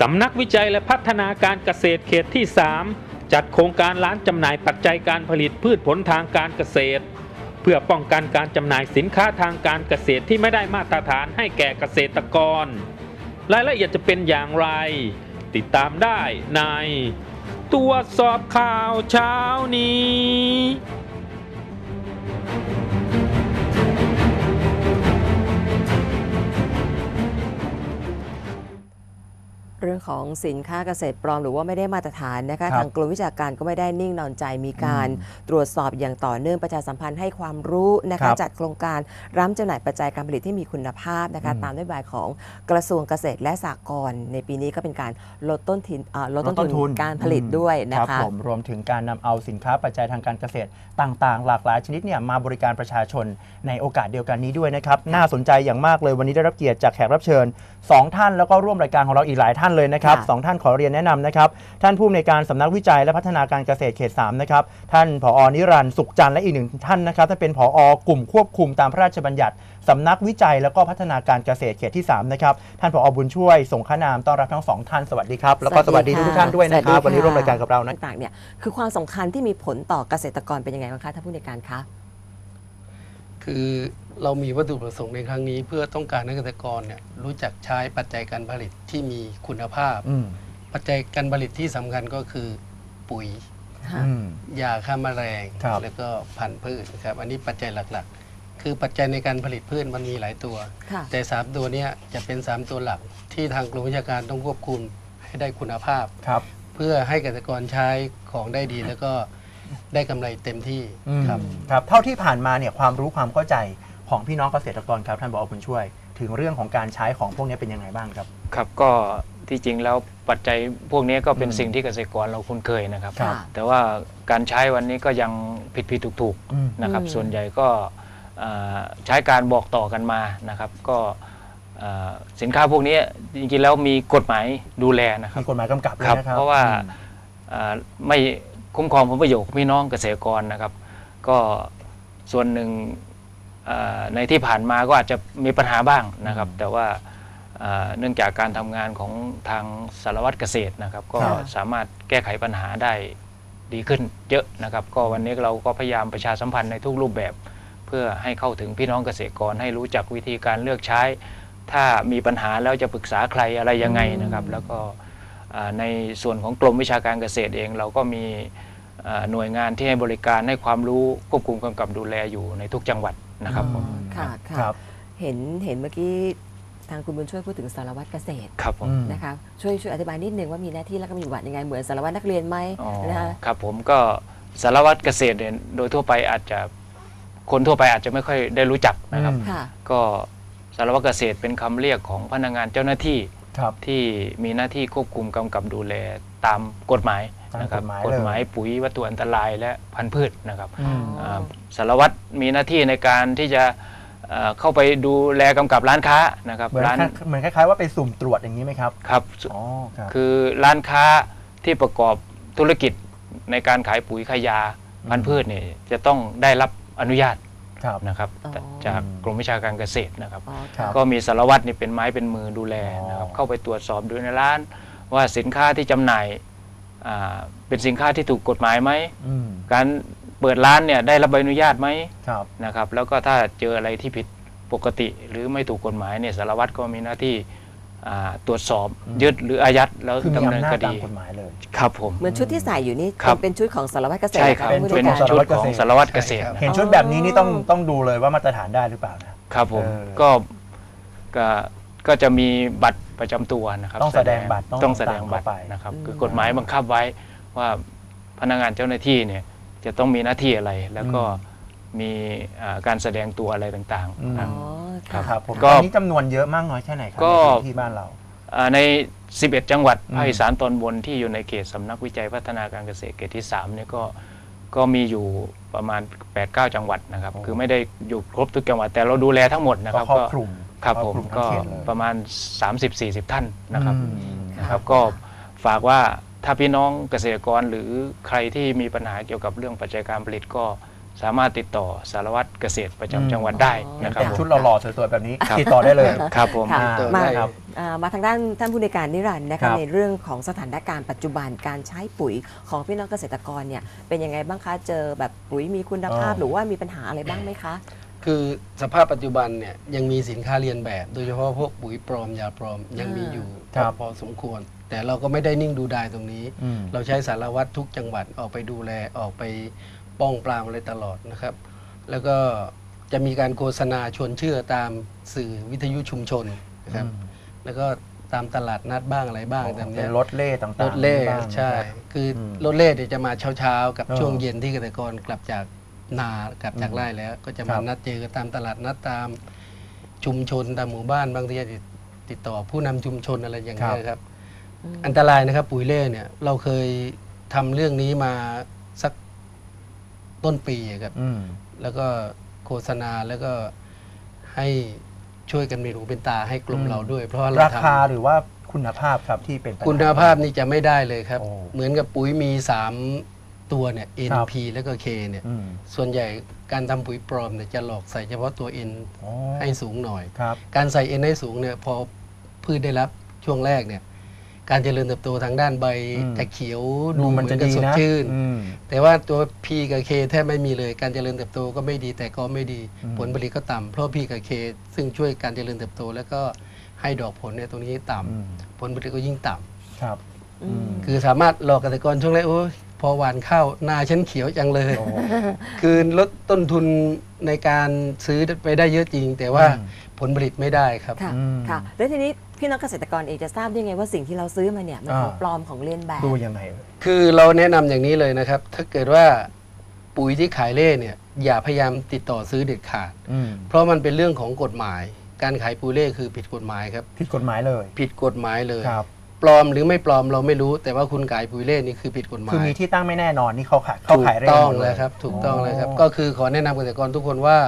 สำนักวิจัยและพัฒนาการเกษตรเขตที่ 3 จัดโครงการร้านจำหน่ายปัจจัยการผลิตพืชผลทางการเกษตร เพื่อป้องกันการจำหน่ายสินค้าทางการเกษตรที่ไม่ได้มาตรฐานให้แก่เกษตรกร รายละเอียดจะเป็นอย่างไร ติดตามได้ในตรวจสอบข่าวเช้านี้ เรื่องของสินค้าเกษตรปลอมหรือว่าไม่ได้มาตรฐานนะคะครับทางกรมวิชาการก็ไม่ได้นิ่งนอนใจมีการตรวจสอบอย่างต่อเนื่องประชาสัมพันธ์ให้ความรู้นะครัคะบจัดโครงการร้านจำหน่ายปัจจัยการผลิตที่มีคุณภาพนะคะอืมตามนโยบายของกระทรวงเกษตรและสหกรณ์ในปีนี้ก็เป็นการลดต้นทุนเอ่อลดต้นทุนการผลิตด้วยนะครัคะบผมรวมถึงการนำเอาสินค้าปัจจัยทางการเกษตรต่างๆ หลากหลายชนิดเนี่ยมาบริการประชาชนในโอกาสเดียวกันนี้ด้วยนะครับน่าสนใจอย่างมากเลยวันนี้ได้รับเกียรติจากแขกรับเชิญ 2 ท่านแล้วก็ร่วมรายการของเราอีกหลายท่านเลยนะครับค่ะ สองท่านขอเรียนแนะนำนะครับ ท่านผู้อำนวยการสำนักวิจัยและพัฒนาการเกษตรเขต 3 นะครับ ท่านผอนิรันดร์สุขจันทร์และอีกหนึ่งท่านนะครับท่านเป็นผอกลุ่มควบคุมตามพระราชบัญญัติสำนักวิจัยและก็พัฒนาการเกษตรเขตที่สามนะครับท่านผอบุญช่วยส่งขนามต้อนรับทั้งสองท่านสวัสดีครับแล้วก็สวัสดีทุกๆท่านด้วยนะครับสวันสดีนี้ร่วมรายการกับเรานะ ต่างๆเนี่ยคือความสำคัญที่มีผลต่อเกษตรกรเป็นยังไงบ้างคะท่านผู้ในวยการคะ คือเรามีวัตถุประสงค์ในครั้งนี้ เพื่อต้องการให้เกษตรกรเนี่ยรู้จักใช้ปัจจัยการผลิตที่มีคุณภาพ อืมปัจจัยการผลิตที่สำคัญก็คือปุ๋ย ค่ะอืม ยาฆ่าแมลง ครับ แล้วก็พันธุ์พืชนะครับ อันนี้ปัจจัยหลักๆ คือปัจจัยในการผลิตพืชมันมีหลายตัว ค่ะ แต่สามตัวเนี้ยจะเป็นสามตัวหลัก ที่ทางกรมวิชาการต้องควบคุมให้ได้คุณภาพ ครับ เพื่อให้เกษตรกรใช้ของได้ดีแล้วก็ ได้กำไรเต็มที่อืมครับ ครับเท่าที่ผ่านมาเนี่ยความรู้ความเข้าใจของพี่น้องเกษตรกรครับท่านบอกคุณช่วย ถึงเรื่องของการใช้ของพวกนี้เป็นยังไงบ้างครับ ครับก็ที่จริงแล้วปัจจัยพวกนี้ก็เป็นอืมสิ่งที่เกษตรกรเราคุ้นเคยนะครับ ครับแต่ว่าการใช้วันนี้ก็ยังผิดผิดถูกถูกอืมๆนะครับ อืม ส่วนใหญ่ก็เอ่อใช้การบอกต่อกันมานะครับ ก็เอ่อสินค้าพวกนี้จริงๆแล้วมีกฎหมายดูแลนะครับ มีกฎหมายกำกับเลยครับนะครับเพราะว่าอืม เอ่อไม่ คุ้มครองผลประโยชน์ของพี่น้องเกษตรกรนะครับ ก็ส่วนหนึ่งเอ่อในที่ผ่านมาก็อาจจะมีปัญหาบ้างนะครับอืมแต่ว่าเอ่อเนื่องจากการทำงานของทางสารวัตรเกษตรนะครับ ก็ครับสามารถแก้ไขปัญหาได้ดีขึ้นเยอะนะครับ ก็วันนี้เราก็พยายามประชาสัมพันธ์ในทุกรูปแบบ เพื่อให้เข้าถึงพี่น้องเกษตรกรให้รู้จักวิธีการเลือกใช้ ถ้ามีปัญหาแล้วจะปรึกษาใครอะไรยังไงนะครับ แล้วก็อ่า ในส่วนของกรมวิชาการเกษตรเอง เราก็มีอ่าหน่วยงานที่ให้บริการให้ความรู้ควบคุมกำกับดูแลอยู่ในทุกจังหวัดนะครับผมอืมค่ะค่ะครับเห็นเห็นเมื่อกี้ทางคุณบุญช่วยพูดถึงสารวัตรเกษตรครับผมอืมนะคะช่วยช่วยอธิบายนิดนึงว่ามีหน้าที่และก็มีบทบาทยังไงเหมือนสารวัตรนักเรียนไหมอ๋อนะคะครับผมก็สารวัตรเกษตรเนี่ยโดยทั่วไปอาจจะคนทั่วไปอาจจะไม่ค่อยได้รู้จักนะครับอืมค่ะก็สารวัตรเกษตรเป็นคำเรียกของพนักงานเจ้าหน้าที่ครับ ที่มีหน้าที่ควบคุมกำกับดูแลตามกฎหมายตามนะครักฎหมายกฎหมายเลยปุ๋ยวัตถุอันตรายและพันธุ์พืชนะครับอืมอ๋อาสารวัตรมีหน้าที่ในการที่จะเอ่อเข้าไปดูแลกำกับร้านค้านะครับเหมือนร้านคล้ายเหมือนคล้ายๆว่าไปสุ่มตรวจอย่างนี้ไหมครับครับอ๋อครับคือร้านค้าที่ประกอบธุรกิจในการขายปุ๋ยขายยาพันธุ์พืชเนี่ยจะต้องได้รับอนุญาต ครับนะครับอ๋อจากกรมวิชาการเกษตรนะครับ อ๋อครั บ ก็มีสารวัตรนี่เป็นไม้เป็นมือดูแลนะครับอ๋อ เข้าไปตรวจสอบดูในร้าน ว่าสินค้าที่จำหน่ายอ่าเป็นสินค้าที่ถูกกฎหมายไหมอืมการเปิดร้านเนี่ยได้รับใบอนุญาตไหมครับนะครับแล้วก็ถ้าเจออะไรที่ผิดปกติ หรือไม่ถูกกฎหมายเนี่ยสารวัตรก็มีหน้าที่อ่า ตรวจสอบอืมยึดหรืออายัดแล้วคือมีดำเนินอำนาคจตาดีมกฎหมายเลย ครับผม เหมือนชุดที่ใส่อยู่นี่ครับ เป็นชุดของสารวัตรเกษตรใช่ครับนะะเป็นผู้เป็นในวยการ ชุดของสารวัตรเกษตรใช่ครับนะเห็นชุดแบบนี้นี่ต้องต้องดูเลยว่ามาตรฐานได้หรือเปล่านะ ครับผมเออก็ก็ก็จะมีบัตรประจำตัวนะครับต้องแสดงบัตรต้องต้องแสดงบัตรตามเข้าไป นะครับอืมคือกฎหมายบังคับไว้ว่าพนักงานเจ้าหน้าที่เนี่ยจะต้องมีหน้าที่อะไร แล้วก็มีอ่าการแสดงตัวอะไรต่างอืมๆอ๋นะอค่ะครับผมก็ตอนนี้จำนวนเยอะมากน้อยแค่ไหนครัก็ในพื้นที่บ้านเราอ่าใน 11 จังหวัดอืมภาคอีสานตอนบนที่อยู่ในเขตสำนักวิจัยพัฒนาการเกษตรเขตที่3เนี่ยก็ก็มีอยู่ประมาณ 8-9 จังหวัดนะครับ คือไม่ได้อยู่ครบทุกจังหวัดแต่เราดูแลทั้งหมดนะคก็รับครอบคลุมครับครอบผมคลุทั้งก็เขตเลยประมาณ 30-40 ท่านนะครับอืมนะครับก็ฝากว่าถ้าพี่น้องเกษตรกรหรือใครที่มีปัญหาเกี่ยวกับเรื่องปัจจัยการผลิตก็ สามารถติดต่อสารวัตรเกษตรประอืมจำจังหวัดได้อ๋อนะครับแต่งผม ชุดหล่อๆสวยๆแบบนี้ครับ ติดต่อได้เลย ครับผม ค่ะตัวมา ได้ครับ อ่ามาทางด้านท่านผู้ในวยการนิรันดร์นะครัคะบ ในเรื่องของสถานการณ์ปัจจุบันการใช้ปุ๋ยของพี่น้องเกษตรกรเนี่ยเป็นยังไงบ้างคะเจอแบบปุ๋ยมีคุณภาพอ๋อหรือว่ามีปัญหาอะไรบ้างไหมคะ คือสภาพปัจจุบันเนี่ยยังมีสินค้าเรียนแบบ โดยเฉพาะพวกปุ๋ยปลอมยาปลอมยังมีอยู่ครับ พอสมควร แต่เราก็ไม่ได้นิ่งดูดายตรงนี้ อืม เราใช้สารวัตรทุกจังหวัดออกไปดูแลออกไป ป้องปรามอะไรตลอดนะครับ แล้วก็จะมีการโฆษณาชวนเชื่อตามสื่อวิทยุชุมชนนะครับ แล้วก็ตามตลาดนัดบ้างอะไรบ้างแบบเป็เนี้นยรถเล่ต่างๆรถเล่บ้างใช่นะครับคืออมรถเล่เนี่ยจะมาเช้าๆ กับเออช่วงเย็นที่เกษตรกรกลับจากนากลับจากอืมไร่แล้ว ก็จะครัมาบนัดเจอกันตามตลาดนัดตามชุมชนตามหมู่บ้านบางทีจะติดต่อผู้นำชุมชนอะไรอย่างเงี้ยครับ อันตรายนะครับปุ๋ยเล่เนี่ยเราเคยทำเรื่องนี้มาสัก ต้นปีอะครับ อืม แล้วก็โฆษณาแล้วก็ให้ช่วยกันมีหูเป็นตาให้กลุ่มอืม เราด้วย เพราะว่าเราราทำคาหรือว่าคุณภาพครับที่เป็นปัญห คุณภาพนี่จะไม่ได้เลยครับ โอ้เหมือนกับปุ๋ยมี 3 ตัวเนี่ย NP แล้วก็ K เนี่ย อืมส่วนใหญ่การทำปุ๋ยปลอมเนี่ยจะหลอกใส่เฉพาะตัว N อ๋อให้สูงหน่อย ครับ การใส่ N ให้สูงเนี่ยพอพืชได้รับช่วงแรกเนี่ย การเจริญเติบโตทางด้านใบอืมจะเขียวดูมันจะเหอดีกับสดนะชื่นอืมแต่ว่าตัว P กับ K แทบไม่มีเลย การเจริญเติบโตก็ไม่ดีแต่ก็ไม่ดีอืมผลผลิตก็ต่ำเพราะ P กับ K ซึ่งช่วยการเจริญเติบโต แล้วก็ให้ดอกผลเนี่ยตรงนี้ต่ำอืมผลผลิตก็ยิ่งต่ำครับอืมคือสามารถหลอกเกษตรกรช่วงแรกโอ้ยพอหวานข้าวหนาฉันเขียวจังเลยโอ้คือลดต้นทุนในการซื้อไปได้เยอะจริง แต่ว่าอืมผลผลิตไม่ได้ครับค่ะอืมค่ะแล้วทีนี้ พี่น้องเกษตรกรเองจะทราบได้ไงว่าสิ่งที่เราซื้อมาเนี่ยมันของอ่าปลอมของเลียนแบบ ดูยังไง คือเราแนะนำอย่างนี้เลยนะครับ ถ้าเกิดว่าปุ๋ยที่ขายเล่เนี่ยอย่าพยายามติดต่อซื้อเด็ดขาด อืมเพราะมันเป็นเรื่องของกฎหมาย การขายปุ๋ยเล่คือผิดกฎหมายครับ ผิดกฎหมายเลยผิดกฎหมายเลย ครับ ปลอมหรือไม่ปลอมเราไม่รู้ แต่ว่าคุณขายปุ๋ยเล่นี่คือผิดกฎหมาคือย มีที่ตั้งไม่แน่นอนนี่เขาขายเขาถูกขายเร่ต้องหมดแล้วครับ ถูกต้องแล้วครับ อ๋อ ก็คือขอแนะนำเกษตรกรทุกคนว่า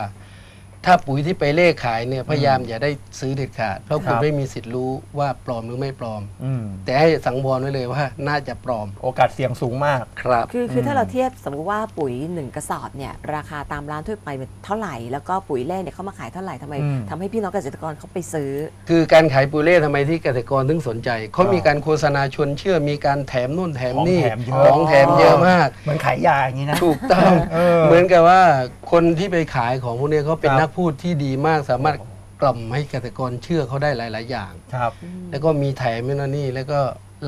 ถ้าปุ๋ยที่ไปเล่ขายเนี่ยพยายามอย่าได้ซื้อเด็ดขาด เพราะคุณครับ ไม่มีสิทธิ์รู้ว่าปลอมหรือไม่ปลอม อืมแต่ให้สังวรไว้เลยว่าน่าจะปลอมโอกาสเสี่ยงสูงมาก ครับ คือคืออมถ้าเราเทียบสมมติว่าปุ๋ยหนึ่งกระสอบเนี่ยราคาตามร้านทั่วไปมันเท่าไหร่ แล้วก็ปุ๋ยแร่เนี่ยเขามาขายเท่าไหร่ทำไมอืม ทำให้พี่น้องเกษตรกรเขาไปซื้อ คือการขายปุ๋ยเล่ทำไมที่เกษตรกรถึงสนใจเขาอ๋อมีการโฆษณาชวนเชื่อมีการแถมนู่นแถมนี่ของแถมเยอะของแถมเยอะมาก เหมือนขายยาอย่างนี้นะ ถูกต้อง เออ เหมือนกับว่าคนที่ไปขายของพวกนี้เขาเป็นครับ นักพูดที่ดีมากสามารถกล่อมให้เกษตรกรเชื่อเขาได้หลาย ๆ อย่าง ครับ แล้วก็มีแถมนู่นนี่แล้วก็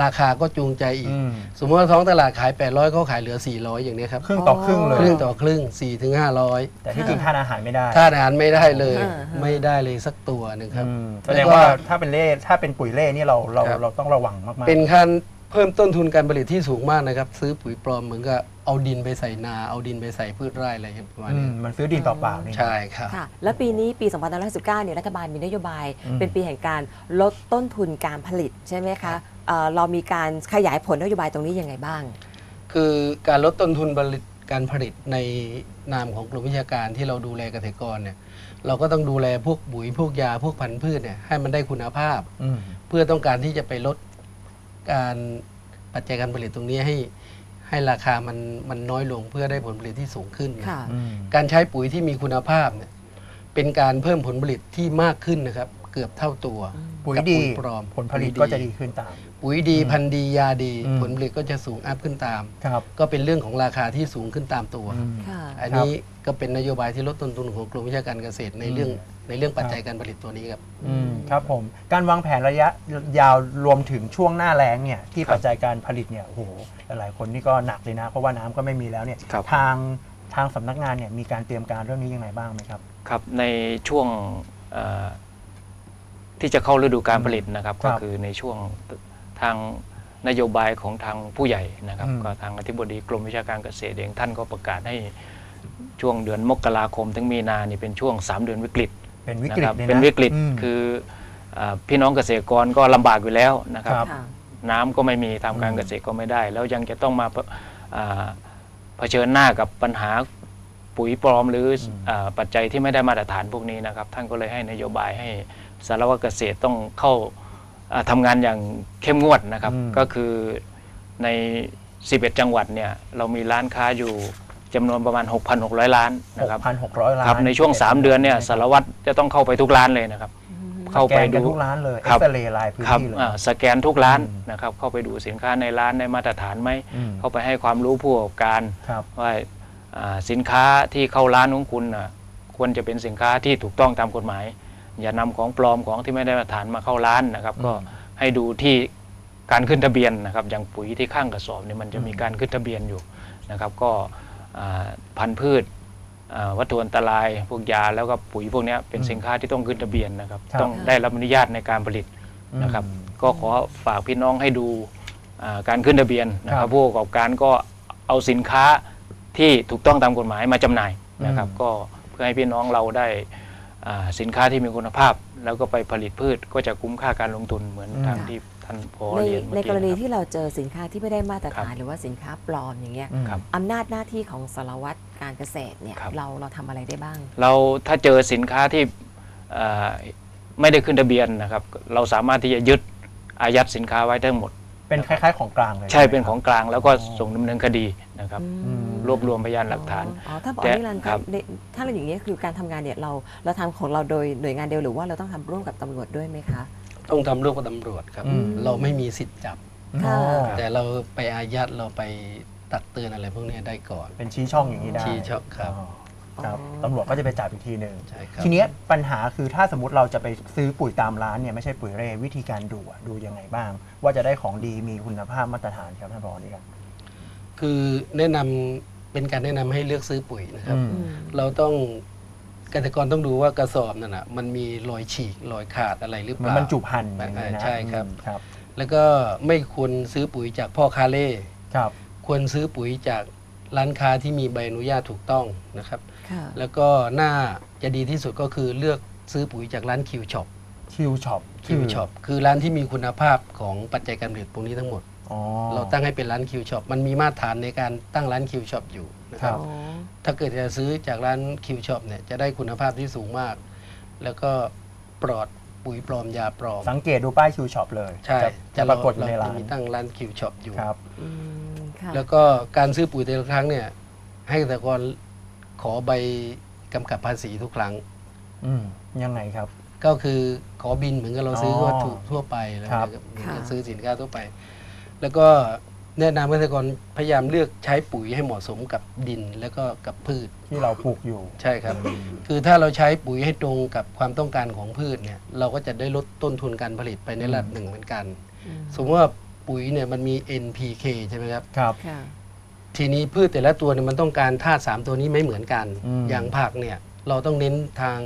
ราคาก็จูงใจอีก อืม สมมติว่าท้องตลาดขาย 800เขาขายเหลือ 400 อย่างนี้ครับครึ่งต่อครึ่งเลย ครึ่งต่อครึ่ง4ถึง500แต่ที่จริงทานอาหารไม่ได้ถ้าอาหารไม่ได้เลย อ่าฮะ ไม่ได้เลยสักตัวหนึ่งครับ อืมแล้วแสก็ดงว่าถ้าเป็นเล่ถ้าเป็นปุ๋ยเล่นี่เราเราครับ เราต้องระวังมากๆ เป็นการเพิ่มต้นทุนการผลิตที่สูงมากนะครับ ซื้อปุ๋ยปลอมเหมือนกับ เอาดินไปใส่นา เอาดินไปใส่พืชไร่อะไรประมาณอืนี้มมันซื้อดินเปล่าๆนี่ ใช่ครับ ค่ะ แล้วปีนี้ปี 2519เนี่ยรัฐบาลมีนโยบาย อืม เป็นปีแห่งการลดต้นทุนการผลิตใช่ไหมคะเอ่อเรามีการขยายผลนโยบายตรงนี้ยังไงบ้าง คือการลดต้นทุนผลิตการผลิตในนามของกลุ่มวิชาการที่เราดูแลเกษตรกรเนี่ยเราก็ต้องดูแลพวกปุ๋ยพวกยาพวกพันธุ์พืชเนี่ยให้มันได้คุณภาพ อืม เพื่อต้องการที่จะไปลดการปัจจัยการผลิตตรงนี้ให้ ให้ราคามันมันน้อยลงเพื่อได้ผลผลิตที่สูงขึ้นค่ะ อืม การใช้ปุ๋ยที่มีคุณภาพเนี่ยเป็นการเพิ่มผลผลิตที่มากขึ้นนะครับ เกือบเท่าตัวปุ๋ยกับดีปลอมผลผลิตปุ๋ยก็จะดีขึ้นตาม ปุ๋ยดีอืมพันธุ์ดียาดี อืม ผลผลิตก็จะสูงอัพขึ้นตาม ครับ ก็เป็นเรื่องของราคาที่สูงขึ้นตามตัวอืมค่ะ อันนี้ก็เป็นนโยบายที่ลดต้นทุนของกรมวิชาการเกษตรในเรื่องอืม ในเรื่องปัจจัยการผลิตตัวนี้ครับ อืมครับผมการวางแผนระยะยาวรวมถึงช่วงหน้าแล้งเนี่ยที่ครับปัจจัยการผลิตเนี่ยโอ้โหหลายๆคนนี่ก็หนักเลยนะ เพราะว่าน้ำก็ไม่มีแล้วเนี่ยครับ ทางทางสำนักงานเนี่ยมีการเตรียมการเรื่องนี้ยังไงบ้างไหมครับ ครับในช่วงเอ่อที่จะเข้าฤดูการผลิตนะครับ ครัก็บคือในช่วงทางนโยบายของทางผู้ใหญ่นะครับ อืม ก็ทางอธิบดีกรมวิชาการเกษตรเองท่านก็ประกาศให้ช่วงเดือนมกราคมถึงมีนานี่เป็นช่วง 3 เดือนวิกฤต เป็นวินะกฤคตรับเลยนะเป็นวิกฤตมคือเอ่อพี่น้องเกษตรกรก็ลำบากอยู่แล้วนะครับครับค่ะน้ำก็ไม่มีทำการอืมเกษตรก็ไม่ได้ แล้วยังจะต้องมาเผอ่าเผชิญหน้ากับปัญหาปุ๋ยปลอมหรืออ่าปัจจัยที่ไม่ได้มาตรฐานพวกนี้นะครับ ท่านก็เลยให้นโยบายให้สารวัตรเกษตรต้องเข้าอ่าทำงานอย่างเข้มงวดนะครับอืมก็คือใน 11 จังหวัดเนี่ยเรามีร้านค้าอยู่ จำนวนประมาณ 6,600 ล้านนะครับ6,600 ล้านครับในช่วง 3 เดือนเนี่ยสารวัตรจะต้องเข้าไปทุกร้านเลยนะครับ เข้าแกไปนกันดูทุกร้านเลยเอ็ครักบซเรย์ลายพื้นครับที่เลยอ่าสแกนทุกร้านอืมนะครับเข้าไปดูสินค้าในร้านได้มาตรฐานไหมอืมเข้าไปให้ความรู้ผู้ประกอบการครับว่าอ่าสินค้าที่เข้าร้านของคุณน่ะควรจะเป็นสินค้าที่ถูกต้องตามกฎหมาย อย่านำของปลอมของที่ไม่ได้มาตรฐานมาเข้าร้านนะครับก็อืมให้ดูที่การขึ้นทะเบียนนะครับอย่างปุ๋ยที่ข้างกระสอบเนี่ยมันจะมีการขึ้นทะเบียนอยู่นะครับ ก็อ่า พันธุ์พืชอ่าวัตถุอันตราย พวกยาแล้วก็ปุ๋ยพวกเนี้ยเป็นสินค้าที่ต้องขึ้นทะเบียนนะครับครับ ต้องได้รับอนุญาตในการผลิตนะครับอืมก็ขอฝากพี่น้องให้ดูอ่าการขึ้นทะเบียนนะคครัรับบผู้ประกอบการก็เอาสินค้าที่ถูกต้องตามกฎหมายมาจำหน่ายนะครับอืมก็เพื่อให้พี่น้องเราได้อ่าสินค้าที่มีคุณภาพ แล้วก็ไปผลิตพืชก็จะคุ้มค่าการลงทุนเหมือนทางที่ ท่านพอในเรียนเมื่ในอ กรณีกี้ที่เราเจอสินค้าที่ไม่ได้มาตรฐานครับหรือว่าสินค้าปลอมอย่างเงี้ยอืม ครับ อำนาจหน้าที่ของสารวัตรการเกษตรเนี่ยครับ เราเราทำอะไรได้บ้าง เราถ้าเจอสินค้าที่เอ่อไม่ได้ขึ้นทะเบียนนะครับ เราสามารถที่จะยึดอายัดสินค้าไว้ทั้งหมด เป็นคล้ายๆของกลางเลยใช่ไหมเป็นครับของกลางแล้วก็อ๋อส่งดำเนินคดีนะครับ อืม รวบรวมพยานหลักฐาน อ๋อถ้าบอกแต่นิรันดร์ครับในถ้าเราอย่างนี้ยคือการทำงานเนี่ยเราเราทำของเราโดยหน่วยงานเดียวหรือว่าเราต้องทำร่วมกับตำรวจด้วยไหมคะ ต้องทำร่วมกับตำรวจครับ อืม เราไม่มีสิทธิ์จับค่ะอ๋อแต่เราไปอายัดเราไปตักเตือนอะไรพวกเนี้ยได้ก่อน เป็นชี้ช่องอย่างนี้ได้ชี้ช่องครับครับอ๋อตำรวจก็จะไปจับอีกทีหนึ่งใช่ครับ ทีเนี้ยปัญหาคือถ้าสมมติเราจะไปซื้อปุ๋ยตามร้านเนี่ยไม่ใช่ปุ๋ยเร่วิธีการดูอะดูยังไงบ้าง ว่าจะได้ของดีมีคุณภาพมาตรฐานครับท่านรองนี่ครับคือแนะนำเป็นการแนะนำให้เลือกซื้อปุ๋ยนะครับ อืมอืมเราต้อง เกษตรกรต้องดูว่ากระสอบนั่นนะมันมีรอยฉีกรอยขาดอะไรหรือเปมันล่า บรรจุภัณฑ์อย่างนี้นะใช่ครับอืมครับ แล้วก็ไม่ควรซื้อปุ๋ยจากพ่อค้าเล่ครับ ควรซื้อปุ๋ยจากร้านค้าที่มีใบอนุญาตถูกต้องนะครับ ค่ะ แล้วก็น่าจะดีที่สุดก็คือเลือกซื้อปุ๋ยจากร้านคิวช็อปคิวช็อปคิวช็อปคือร้านที่มีคุณภาพของปัจจัยการผลิตพวกนี้ทั้งหมด อ๋อเราตั้งให้เป็นร้านคิวช็อปมันมีมาตรฐานในการตั้งร้านคิวช็อปอยู่ นะคครัรับบอ๋อถ้าเกิดจะซื้อจากร้านคิวช็อปเนี่ยจะได้คุณภาพที่สูงมาก แล้วก็ปลอดปุ๋ยปลอมยาปลอม สังเกตดูป้ายคิวช็อปเลยใช่จะจะปรากฏอยู่ในร้าเจะนมีตั้งร้านคิวช็อปอยู่ครับอืมค่ะแล้วก็การซื้อปุ๋ยแต่ละครั้งเนี่ย ให้เกษตรกรขอใบกำกับภาษีทุกครั้งอืมยังไงครับ ก็คือขอบินเหมือนกับเราซื้ออวัตถุทั่วไปแล้วครับนะครับเหมือนค่ะกับซื้อสินค้าทั่วไป แล้วก็ แนะนำเกษตรกรพยายามเลือกใช้ปุ๋ยให้เหมาะสมกับดินแล้วก็กับพืช ที่เราปลูกอยู่ ใช่ครับ คือถ้าเราใช้ปุ๋ยให้ตรงกับความต้องการของพืชเนี่ย เราก็จะได้ลดต้นทุนการผลิตไปในระดับหนึ่งเหมือนกันอืมสมมติว่าปุ๋ยเนี่ยมันมี NPK ใช่ไหมครับ ครับ ค่ะ ทีนี้พืชแต่ละตัวเนี่ยมันต้องการธาตุสามตัวนี้ไม่เหมือนกัน อืม อย่างผักเนี่ยเราต้องเน้นทาง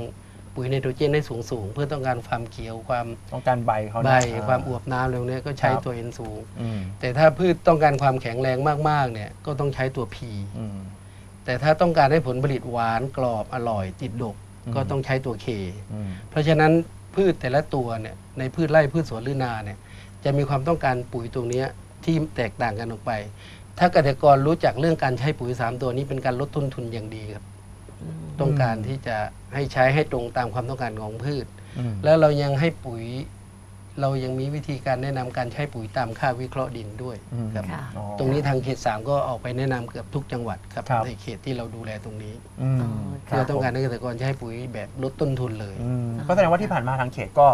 ปุ๋ยไนโตรเจนให้สูงสูงๆเพื่อต้องการความเขียวความต้องการใบเขานะใบความอวบน้ำอะไรพวกเนี้ยก็ใช้ครับตัวเอ็นสูงอืมแต่ถ้าพืชต้องการความแข็งแรงมากๆเนี่ยก็ต้องใช้ตัว P อืมแต่ถ้าต้องการให้ผลผลิตหวานกรอบอร่อย ติดดกอืมก็ต้องใช้ตัว K อืมเพราะฉะนั้นพืชแต่ละตัวเนี่ยในพืชไร่พืชสวนหรือนาเนี่ยจะมีความต้องการปุ๋ยตรงเนี้ยที่แตกต่างกันออกไป ถ้าเกษตรกรรู้จักเรื่องการใช้ปุ๋ย 3 ตัวนี้เป็นการลดต้นทุนอย่างดีครับ ต้องการที่จะให้ใช้ให้ตรงตามความต้องการของพืชอืมแล้วเรายังให้ปุ๋ย เรายังมีวิธีการแนะนำการใช้ปุ๋ยตามค่าวิเคราะห์ดินด้วยอืมครับค่ะอ๋อตรงนี้ทางเขต 3 ก็ออกไปแนะนำเกือบทุกจังหวัดครับครับในเขตที่เราดูแลตรงนี้อืมอ๋อเพื่อต้องการให้เกษตรกรใช้ปุ๋ยแบบลดต้นทุนเลยอืมก็แสดงว่าที่ผ่านมาทางเขตก็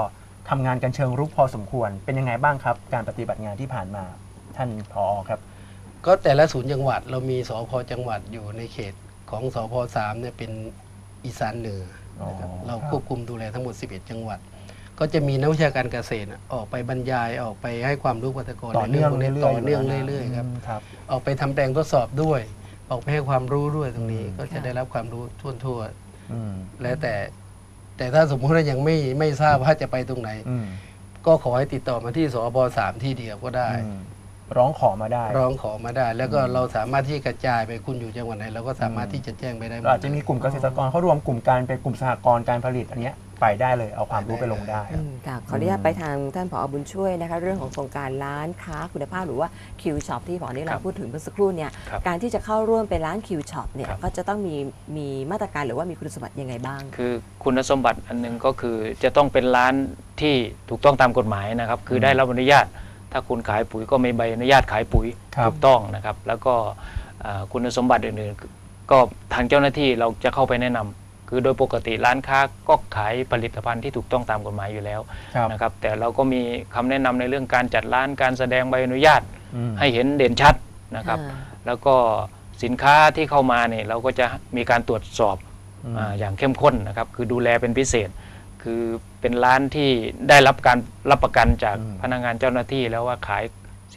ทำงานกันเชิงรุกพอสมควร เป็นยังไงบ้างครับ การปฏิบัติงานที่ผ่านมาท่านพอครับ ก็แต่ละศูนย์จังหวัดเรามีสพจังหวัดอยู่ในเขต ของสพสามเนี่ยเป็นอีสานเหนือนะครับอ๋อ เราควบคุมดูแลทั้งหมด 11 จังหวัด ก็จะมีนักวิชาการเกษตรน่ะออกไปบรรยายออกไปให้ความรู้เกษตรกรต่อเนื่องใรื่เรื่อยๆต่อเนื่องยู่แล้วนะเรื่อยๆครับ มครับ ออกไปทำแปลงทดสอบด้วย ออกไปให้ความรู้ด้วยตรงนี้ อืม ก็จะได้รับความรู้ทั่วอืมๆแล้วแต่ แต่ถ้าสมมติว่ายังไม่ไม่ทราบว่าจะไปตรงไหน อืม ก็ขอให้ติดต่อมาที่สบสามที่เดียวก็ได้ อืม ร้องขอมาได้ ร้องขอมาได้ แล้วก็อืมเราสามารถที่กระจายไปคุณอยู่จังหวัดไหนเราก็สามารถอืมที่จะแจ้งไปได้หมเราดอาจจะมีกลุ่มเกษตรกรเขารวมกลุ่มการเป็นกลุ่มสหกรณ์การผลิตอันเนี้ยไปได้เลยเอาความรู้ไปลงได้อืมค่ะขออนุญาตไปทางท่านผอบุญช่วยนะคะเรื่องของโครงการร้านค้าคุณภาพหรือว่าคิวช็อปที่ผอนี่ครัเราบพูดถึงเมื่อสักครู่เนี่ยครับการที่จะเข้าร่วมเป็นร้านคิวช็อปเนี่ยครับก็จะต้องมีมีมาตรการหรือว่ามีคุณสมบัติยังไงบ้าง คือคุณสมบัติอันหนึงก็คือจะต้องเป็นร้านที่ถูกต้องตามกฎหมายนะครับคือได้รับอนุญาต ถ้าคุณขายปุ๋ยก็มีใบอนุญาตขายปุ๋ยครับถูกต้องนะครับ แล้วก็อ่าคุณสมบัติอื่นๆ ก็ทางเจ้าหน้าที่เราจะเข้าไปแนะนำคือโดยปกติร้านค้าก็ขายผลิตภัณฑ์ที่ถูกต้องตามกฎหมายอยู่แล้วครับนะครับ แต่เราก็มีคำแนะนำในเรื่องการจัดร้านการแสดงใบอนุญาตอืมให้เห็นเด่นชัดนะครับอ่าแล้วก็สินค้าที่เข้ามาเนี่ยเราก็จะมีการตรวจสอบอืมอาอย่างเข้มข้นนะครับ คือดูแลเป็นพิเศษ คือเป็นร้านที่ได้รับการรับประกันจากอืมพนักงานเจ้าหน้าที่แล้วว่าขาย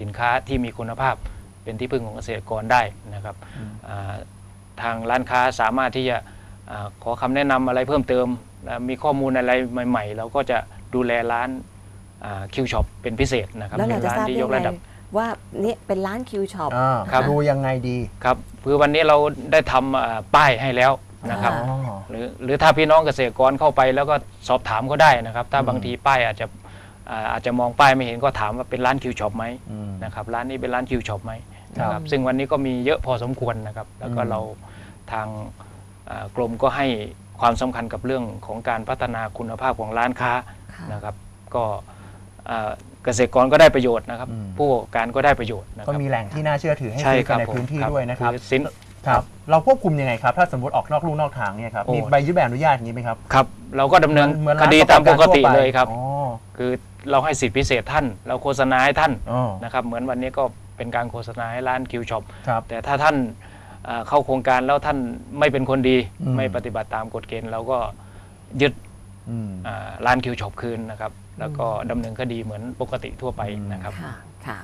สินค้าที่มีคุณภาพเป็นที่พึ่งของเกษตรกรได้นะครับอ่าทางร้านค้าสามารถที่จะอาขอคำแนะนำอะไรเพิ่มเติมและมีข้อมูลอะไรใหม่ ๆ เราก็จะดูแลร้านคิวช็อปเป็นพิเศษนะครับแล้วเราเป็นจะร้านทราบที่ได้ยกไงระดับว่านี่เป็นร้านคิวช็อปอ่าครับดูยังไงดีครับคือวันนี้เราได้ทำอ่าป้ายให้แล้ว นะครับอ่าอ๋อ หรือหรือถ้าพี่น้องเกษตรกรเข้าไปแล้วก็สอบถามก็ได้นะครับ ถ้าอืมบางทีป้ายอาจจะอ่าอาจจะมองป้ายไม่เห็นก็ถามว่าเป็นร้านคิวช็อปไหมอืม นะครับร้านนี้เป็นร้านคิวช็อปไหมครับนะครับซึ่งวันนี้ก็มีเยอะพอสมควรนะครับ แล้วก็อืม เราทางอ่ากรมก็ให้ความสำคัญกับเรื่องของการพัฒนาคุณภาพของร้านค้าค่ะ นะครับ ก็อ่าเกษตรกรก็ได้ประโยชน์นะครับอืมผู้ประกอบการก็ได้ประโยชน์นะคก็รับ มีแหล่งที่น่าเชื่อถือให้ใช่ซื้อคกัรันบในพื้นที่ผมด้วยนะครับ อสิน ครับเราควบคุมยังไงครับ ถ้าสมมติออกนอกลู่นอกทางเนี่ยครับโอ้ มีใบยึดใบอนุญาตอย่างนี้ไหมครับ ครับ เราก็ดำเนินเหมือนคร้านดีประตามปกติทั่วไเลยครับ อ๋อคือเราให้สิทธิพิเศษท่าน เราโฆษณาให้ท่านอ๋อนะครับ เหมือนวันนี้ก็เป็นการโฆษณาให้ร้านคิวช็อป ครับ แต่ถ้าท่านเอ่อเข้าโครงการแล้วท่านไม่เป็นคนดี อืม ไม่ปฏิบัติตามกฎเกณฑ์เราก็ยึดอืม อ่าร้านคิวช็อปคืนนะครับ แล้วก็ดำเนินคดีเหมือนปกติทั่วไปอืมนะครับ ค่ะ ค่ะ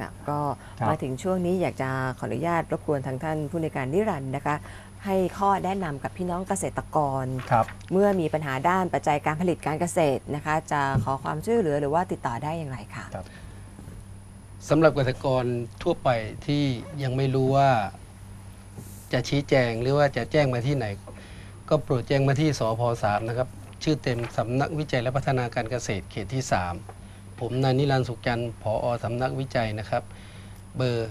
ครับก็ครับ มาถึงช่วงนี้อยากจะขออนุญาตรบกวนทางท่านผู้ในวยการนิรันดร์นะคะ ให้ข้อแนะนำกับพี่น้องเกษตรกร ครับ เมื่อมีปัญหาด้านปัจจัยการผลิตการเกษตรนะคะ จะขอความช่วยเหลือหรือว่าติดต่อได้อย่างไรคะ สำหรับเกษตรกรทั่วไปที่ยังไม่รู้ว่าจะชี้แจงหรือว่าจะแจ้งมาที่ไหน ก็โปรดแจ้งมาที่สพสามนะครับ ชื่อเต็มสำนักวิจัยและพัฒนาการเกษตรเขตที่ 3 ผมนายนิรันดร์สุขจันทร์ผอสำนักวิจัยนะครับ เบอร์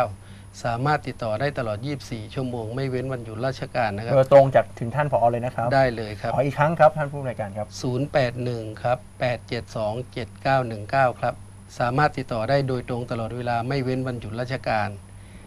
0818727919 สามารถติดต่อได้ตลอด 24 ชั่วโมง ไม่เว้นวันหยุดราชการนะครับ เบอร์ตรงจากถึงท่านผอเลยนะครับ ได้เลยครับ ขออีกครั้งครับ ท่านผู้อำนวยการครับ 081ครับ872 7919 ครับ สามารถติดต่อได้โดยตรงตลอดเวลาไม่เว้นวันหยุดราชการ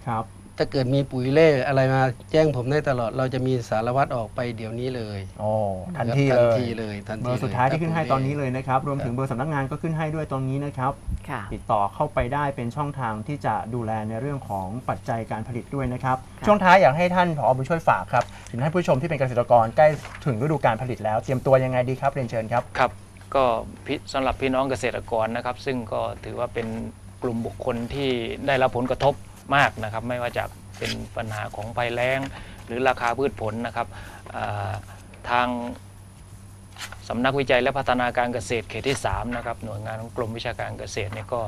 ครับ ถ้าเกิดมีปุ๋ยเล่อะไรมาแจ้งผมได้ตลอด เราจะมีสารวัตรออกไปเดี๋ยวนี้เลยโอ้ทันครับทีทัเลนยทีเลยทันเบทีอร์สุดท้ายที่ขึ้นให้ครับตอนนี้เลยนะครับ รวมถึงเบอร์สำนักงานก็ขึ้นให้ด้วยตรงนี้นะครับค่ะติดต่อเข้าไปได้เป็นช่องทางที่จะดูแลในเรื่องของปัจจัยการผลิตด้วยนะครับค่ะช่วงท้ายอยากให้ท่านผอบุญช่วยฝากครับถึงท่านผู้ชมที่เป็นเกษตรกรใกล้ถึงฤดูการผลิตแล้วเตรียมตัวยังไงดีครับเรียนเชิญครับครับ ก็พิสำหรับพี่น้องเกษตรกรนะครับ ซึ่งก็ถือว่าเป็นกลุ่มบุคคลที่ได้รับผลกระทบ มากนะครับ ไม่ว่าจะเป็นปัญหาของภัยแล้ง หรือราคาพืชผลนะครับอ่าทางสำนักวิจัยและพัฒนาการเกษตรเขตที่3นะครับหน่วยงานของกรมวิชาการเกษตรเนี่ยก็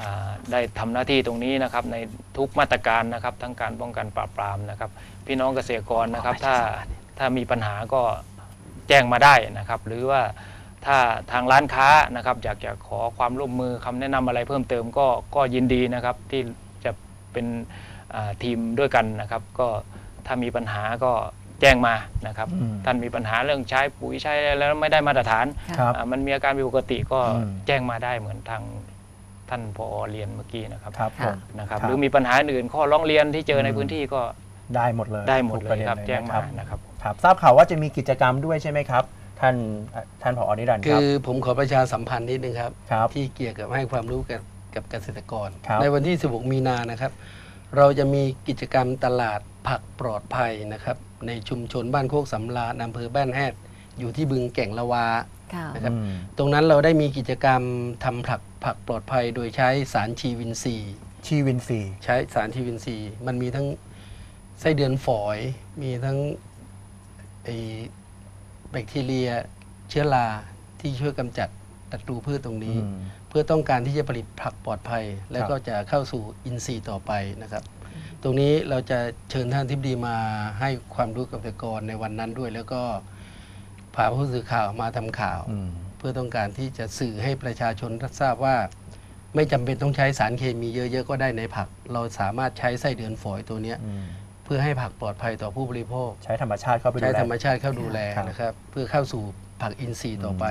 อ่าได้ทำหน้าที่ตรงนี้นะครับในทุกมาตรการนะครับทั้งการป้องกันปราบปรามนะครับ พี่น้องเกษตรกรนะครับถ้าถ้ามีปัญหาก็แจ้งมาได้นะครับ หรือว่าถ้าทางร้านค้านะครับอยากจะขอความร่วมมือคำแนะนำอะไรเพิ่มเติมก็ก็ยินดีนะครับที่จะ เป็นอ่าทีมด้วยกันนะครับ ก็ถ้ามีปัญหาก็แจ้งมานะครับอืมท่านมีปัญหาเรื่องใช้ปุ๋ยใช้อะไรแล้วไม่ได้มาตรฐานครับอ่ามันมีอาการผิดปกติก็อืมแจ้งมาได้เหมือนทางท่านพอเรียนเมื่อกี้นะครับครับผมนะครับครับ หรือมีปัญหาอื่นข้อร้องเรียนที่เจอในอืมพื้นที่ก็ได้หมดเลยได้หมดทุกเลประยด็นครับเลยแจ้งนะมาครับนะครับครับทราบข่าวว่าจะมีกิจกรรมด้วยใช่ไหมครับท่านท่านผอนิรันดร์คคืรับอผมขอประชาสัมพันธ์นิดนึงครับครับ ที่เกี่ยวกับให้ความรู้กับ กับเกษตรกร ครับ ในวันที่ 16 มีนานะครับ เราจะมีกิจกรรมตลาดผักปลอดภัยนะครับ ในชุมชนบ้านโคกสำราญอำเภอบ้านแฮดอยู่ที่บึงแก่งละวา ค่ะ นะครับ อืมตรงนั้นเราได้มีกิจกรรมทำผักผักปลอดภัย โดยใช้สารชีวินซีย์ชีวินซีใช้สารชีวินซีย์มันมีทั้งไส้เดือนฝอย มีทั้งไอแบคทีเรียเชื้อราที่ช่วยกำจัดศัตรูพืชตรงนี้ อืมเพื่อต้องการที่จะผลิตผักปลอดภัย แล้วครับก็จะเข้าสู่อินทรีย์ต่อไปนะครับ ตรงนี้เราจะเชิญท่านทิบดีมาให้ความรู้กับเกษตรกรในวันนั้นด้วย แล้วก็พาผู้สื่อข่าวมาทำข่าวอืมเพื่อต้องการที่จะสื่อให้ประชาชนทราบว่า ไม่จำเป็นต้องใช้สารเคมีเยอะ ๆ ก็ได้ในผัก เราสามารถใช้ไส้เดือนฝอยตัวเนี้ยอืมเพื่อให้ผักปลอดภัยต่อผู้บริโภค ใช้ธรรมชาติเข้าไปดูใช้แลธรรมชาติเข้าดูแลครับนะครับ เพื่อเข้าสู่ผักอินทรีย์ต่อไป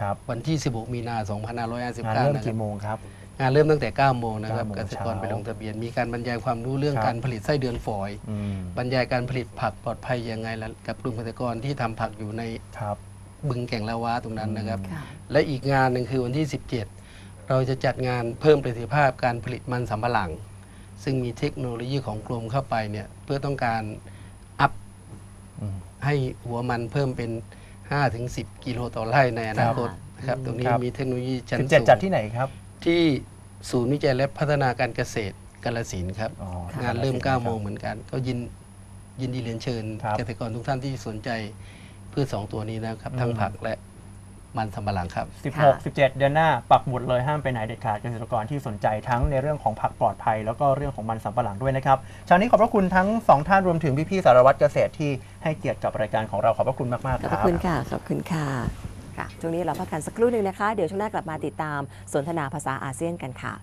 ครับวันที่ 16 มีนางาน2559เริ่มนะครับกี่โมงครับงานเริ่มตั้งแต่ 9 โมงนะครับ9โมงเกษตรกรเช้าไปลงทะเบียน มีการบรรยายความรู้เรื่องครับการผลิตไส้เดือนฝอยอืมบรรยายการผลิตผักปลอดภัยยังไงล่ะกับกลุ่มเกษตรกรที่ทำผักอยู่ในครับบึงแก่งละวาตรงนั้นนะครับค่ะและอีกงานหนึ่งคือวันที่ 17 เราจะจัดงานเพิ่มประสิทธิภาพการผลิตมันสำปะหลัง ซึ่งมีเทคโนโลยีของกรมเข้าไปเนี่ยเพื่อต้องการอัพอืมให้หัวมันเพิ่มเป็น 5-10 กิโลต่อไร่ในอนาคตนะครับตรงนี้ครับมีเทคโนโลยีชั้นสิบสูเจ็ดงจัดที่ไหนครับ ที่ศูนย์วิจัยและพัฒนาการเกษตรกาลสินธุ์ครับอ๋อค่ะงานเริ่มครับ9โมงเหมือนกัน ก็ยินยินดีเรียนเชิญครับเกษตรกรทุกท่านที่สนใจพืชสองตัวนี้นะครับ ทั้งอืมผักและ มันสำปะหลังครับ 16 17 เดือนหน้าปักหมุดเลยห้ามไปไหนเด็ดขาดเกษตรกรที่สนใจทั้งในเรื่องของผักปลอดภัย แล้วก็เรื่องของมันสำปะหลังด้วยนะครับเช้านี้ขอบพระคุณทั้งสองท่านรวมถึงพี่ๆสารวัตรเกษตรที่ให้เกียรติกับรายการของเราขอบพระคุณมากๆขคอบรับคุณค่ะ ขอบคุณค่ะ ค่ะ ช่วงนี้เราพักกันสักครู่หนึ่งนะคะ เดี๋ยวช่วงหน้ากลับมาติดตามสนทนาภาษาอาเซียนกันค่ะ